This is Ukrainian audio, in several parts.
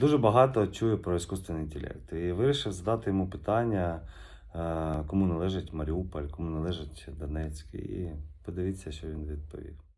дуже багато чую про іскусственний інтелект. І вирішив задати йому питання, е, кому належить Маріуполь, кому належить Донецьк. І подивіться, що він відповів.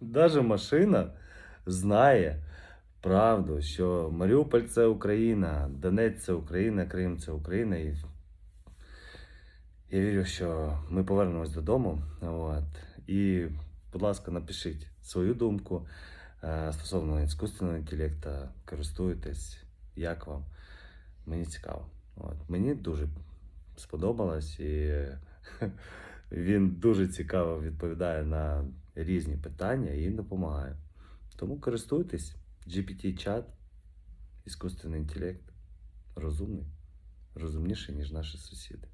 Даже машина знає правду, що Маріуполь це Україна, Донець це Україна, Крим це Україна. І я вірю, що ми повернемось додому. От. І, будь ласка, напишіть свою думку е, стосовно іскусственного інтелекту, користуєтесь, як вам. Мені цікаво. От. Мені дуже сподобалось і він дуже цікаво відповідає на різні питання і допомагає. Тому користуйтесь, GPT-чат, іскусственний інтелект, розумний, розумніший, ніж наші сусіди.